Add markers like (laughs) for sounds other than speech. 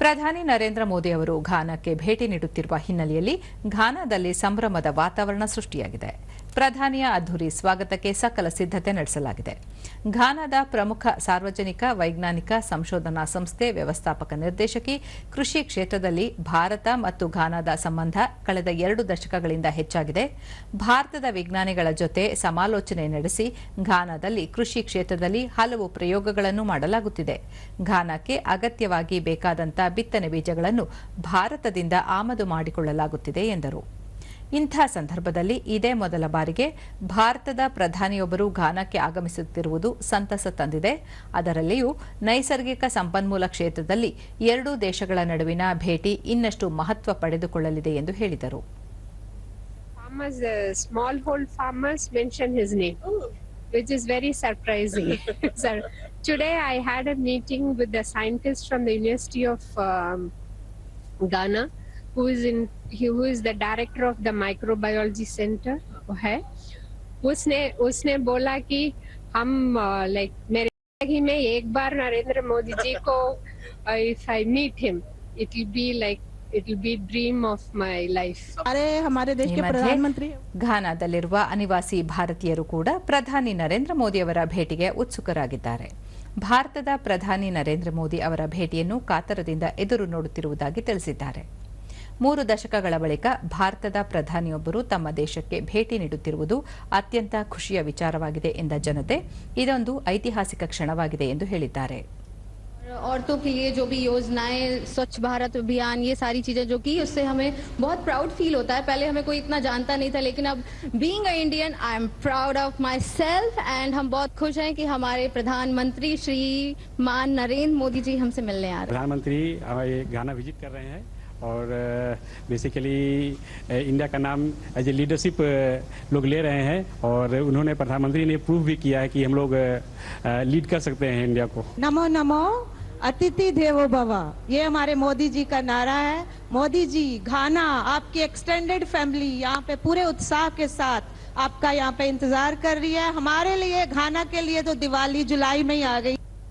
ಪ್ರಧಾನಿ ನರೇಂದ್ರ ಮೋದಿ ಅವರು ಘಾನಾಕ್ಕೆ ಭೇಟಿ ನೀಡುತ್ತಿರುವ ಹಿನ್ನೆಲೆಯಲ್ಲಿ ಘಾನಾದಲ್ಲಿ ಸಂಭ್ರಮದ ವಾತಾವರಣ ಸೃಷ್ಟಿಯಾಗಿದೆ. ಪ್ರಧಾನಿಯ ಅದ್ದೂರಿ ಸ್ವಾಗತಕ್ಕೆ ಸಕಲ ಸಿದ್ಧತೆ ನಡೆಸಲಾಗಿದೆ. ಘಾನಾದ ಪ್ರಮುಖ ಸಾರ್ವಜನಿಕ, ವೈಜ್ಞಾನಿಕ ಸಂಶೋಧನಾ ಸಂಸ್ಥೆ ವ್ಯವಸ್ಥಾಪಕ ನಿರ್ದೇಶಕಿ ಕೃಷಿ ಕ್ಷೇತ್ರದಲ್ಲಿ ಭಾರತ ಮತ್ತು ಘಾನಾದ ಸಂಬಂಧ ಕಳೆದ ಎರಡು ದಶಕಗಳಿಂದ ಹೆಚ್ಚಾಗಿದೆ. ಭಾರತದ ವಿಜ್ಞಾನಿಗಳ ಜೊತೆ ಸಮಾಲೋಚನೆ ನಡೆಸಿ ಘಾನಾದಲ್ಲಿ ಕೃಷಿ ಕ್ಷೇತ್ರದಲ್ಲಿ ಹಲವು ಪ್ರಯೋಗಗಳನ್ನು ಮಾಡಲಾಗುತ್ತಿದೆ. ಘಾನಾಕ್ಕೆ ಅಗತ್ಯವಾಗಿ ಬೇಕಾದಂತ ಬಿತ್ತನೆ ಬೀಜಗಳನ್ನು ಭಾರತದಿಂದ ಆಮದು ಮಾಡಿಕೊಳ್ಳಲಾಗುತ್ತಿದೆ ಎಂದರು. ಇಂಥ ಸಂದರ್ಭದಲ್ಲಿ ಇದೇ ಮೊದಲ ಬಾರಿಗೆ ಭಾರತದ ಪ್ರಧಾನಿಯೊಬ್ಬರು ಘಾನಕ್ಕೆ ಆಗಮಿಸುತ್ತಿರುವುದು ಸಂತಸ ತಂದಿದೆ. ಅದರಲ್ಲಿಯೂ ನೈಸರ್ಗಿಕ ಸಂಪನ್ಮೂಲ ಕ್ಷೇತ್ರದಲ್ಲಿ ಎರಡೂ ದೇಶಗಳ ನಡುವಿನ ಭೇಟಿ ಇನ್ನಷ್ಟು ಮಹತ್ವ ಪಡೆದುಕೊಳ್ಳಲಿದೆ ಎಂದು ಹೇಳಿದರು. Uh, which is very surprising. (laughs) So today i had a meeting with the scientists from the university of um, ghana. who is in who is the director of the microbiology center. है उसने उसने बोला कि हम like मेरे जिंदगी में एक बार नरेंद्र मोदी जी को if I meet him it will be like it will be dream of my life हमारे हमारे देश ಈ के ಮಧ್ಯೆ प्रधानमंत्री ಘಾನಾದಲ್ಲಿರುವ ಅನಿವಾಸಿ ಭಾರತೀಯರು ಕೂಡ ಪ್ರಧಾನಿ ನರೇಂದ್ರ ಮೋದಿ ಅವರ ಭೇಟಿಗೆ ಉತ್ಸುಕರಾಗಿದ್ದಾರೆ ಭಾರತದ ಪ್ರಧಾನಿ ನರೇಂದ್ರ ಮೋದಿ ಅವರ ಭೇಟಿಯನ್ನು ಕಾತರದಿಂದ ಎದುರು ನೋಡುತ್ತಿರುವುದಾಗಿ ತಿಳಿಸಿದ್ದಾರೆ ಮೂರು ದಶಕಗಳ ಬಳಿಕ ಭಾರತದ ಪ್ರಧಾನಿಯೊಬ್ಬರು ತಮ್ಮ ದೇಶಕ್ಕೆ ಭೇಟಿ ನೀಡುತ್ತಿರುವುದು ಅತ್ಯಂತ ಖುಷಿಯ ವಿಚಾರವಾಗಿದೆ ಎಂದ ಜನತೆ ಇದೊಂದು ಐತಿಹಾಸಿಕ ಕ್ಷಣವಾಗಿದೆ ಎಂದು ಹೇಳಿದ್ದಾರೆ औरतों के लिए जो भी योजनाएं स्वच्छ भारत अभियान ये सारी चीजें जो की उससे हमें बहुत प्राउड फील होता है पहले हमें कोई इतना जानता नहीं था लेकिन अब being a Indian I am proud of myself and हम बहुत खुश हैं कि हमारे प्रधानमंत्री श्री मान नरेंद्र मोदी जी हमसे मिलने आ रहे हैं प्रधानमंत्री हमारे गाना विजिट कर रहे हैं और बेसिकली इंडिया का नाम एज ए लीडरशिप लोग ले रहे हैं और उन्होंने प्रधानमंत्री ने प्रूव भी किया है कि हम लोग लीड कर सकते हैं इंडिया को। नमो नमो, अतिथि देवो भव। ये हमारे मोदी जी का नारा है। मोदी जी, घाना, आपकी एक्सटेंडेड फैमिली यहाँ पे पूरे उत्साह के साथ आपका यहाँ पे इंतज़ार कर रही है। हमारे लिए, घाना के लिए तो दिवाली जुलाई में ही आ गई